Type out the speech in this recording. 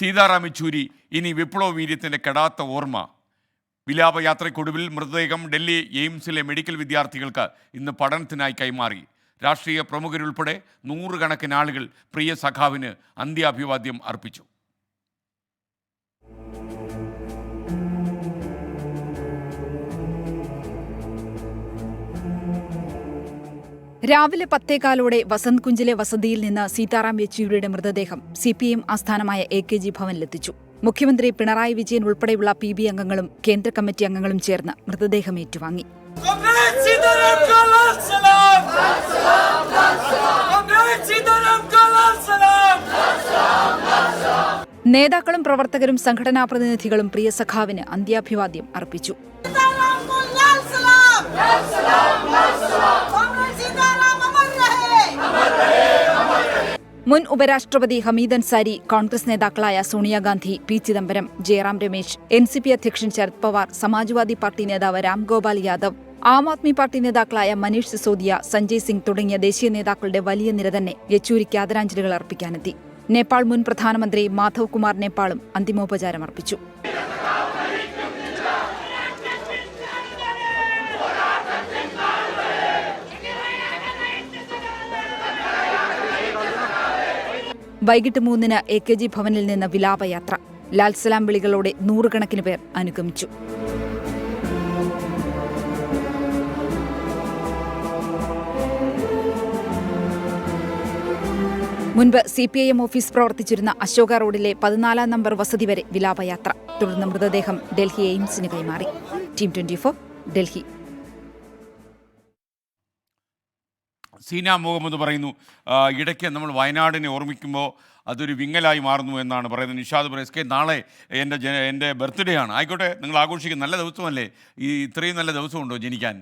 സീതാറാം യെച്ചൂരി ഇനി വിപ്ലവ വീര്യത്തിന്റെ കെടാത്ത ഓർമ്മ. വിലാപയാത്രയ്ക്കൊടുവിൽ മൃതദേഹം ഡൽഹി എയിംസിലെ മെഡിക്കൽ വിദ്യാർത്ഥികൾക്ക് ഇന്ന് പഠനത്തിനായി കൈമാറി. രാഷ്ട്രീയ പ്രമുഖരുൾപ്പെടെ നൂറുകണക്കിന് ആളുകൾ പ്രിയ സഖാവിന് അന്ത്യാഭിവാദ്യം അർപ്പിച്ചു. രാവിലെ പത്തേകാലോടെ വസന്ത് കുഞ്ചിലെ വസതിയിൽ നിന്ന് സീതാറാം യെച്ചൂരിയുടെ മൃതദേഹം സി പി എം ആസ്ഥാനമായ എ കെ ജി ഭവനിലെത്തിച്ചു. മുഖ്യമന്ത്രി പിണറായി വിജയൻ ഉൾപ്പെടെയുള്ള പി ബി അംഗങ്ങളും കേന്ദ്ര കമ്മിറ്റി അംഗങ്ങളും ചേർന്ന് മൃതദേഹം ഏറ്റുവാങ്ങി! നേതാക്കളും പ്രവർത്തകരും സംഘടനാ പ്രതിനിധികളും പ്രിയ സഖാവിന് അന്ത്യാഭിവാദ്യം അർപ്പിച്ചു. മുൻ ഉപരാഷ്ട്രപതി ഹമീദ് അൻസാരി കോൺഗ്രസ് നേതാക്കളായ Sonia Gandhi P Chidambaram Jairam Ramesh N C P അധ്യക്ഷൻ ശരത് പവാർ സമാജ്വാദി പാർട്ടി നേതാവ് രാംഗോപാൽ യാദവ് ആം ആദ്മി പാർട്ടി നേതാക്കളായ മനീഷ് സിസോദിയ സഞ്ജയ് സിംഗ് തുടങ്ങിയ ദേശീയ നേതാക്കളുടെ വലിയ നിര തന്നെ യെച്ചൂരിക്ക് ആദരാഞ്ജലികൾ അർപ്പിക്കാനെത്തി. നേപ്പാൾ മുൻ പ്രധാനമന്ത്രി മാധവ് കുമാർ നേപ്പാളും അന്തിമോപചാരം അർപ്പിച്ചു. വൈകിട്ട് മൂന്നിന് എ കെ ജി ഭവനിൽ നിന്ന് വിലാപയാത്ര. ലാൽസലാം വിളികളോടെ നൂറുകണക്കിന് പേർ അനുഗമിച്ചു. മുൻപ് C P I M office പ്രവർത്തിച്ചിരുന്ന അശോക റോഡിലെ പതിനാലാം നമ്പർ വസതി വരെ വിലാപയാത്ര. തുടർന്ന് മൃതദേഹം ഡൽഹി എയിംസിന് കൈമാറി. Team twenty Delhi. Seena Muhammad പറയുന്നു. ഇടയ്ക്ക് നമ്മൾ വയനാടിനെ ഓർമ്മിക്കുമ്പോൾ അതൊരു വിങ്ങലായി മാറുന്നു എന്നാണ് പറയുന്നത്. നിഷാദ് പറയും കെ നാളെ എന്റെ ജന എന്റെ ബർത്ത്ഡേ ആണ്. ആയിക്കോട്ടെ നിങ്ങൾ ആഘോഷിക്കുന്ന നല്ല ദിവസമല്ലേ? ഈ ഇത്രയും നല്ല ദിവസമുണ്ടോ ജനിക്കാൻ?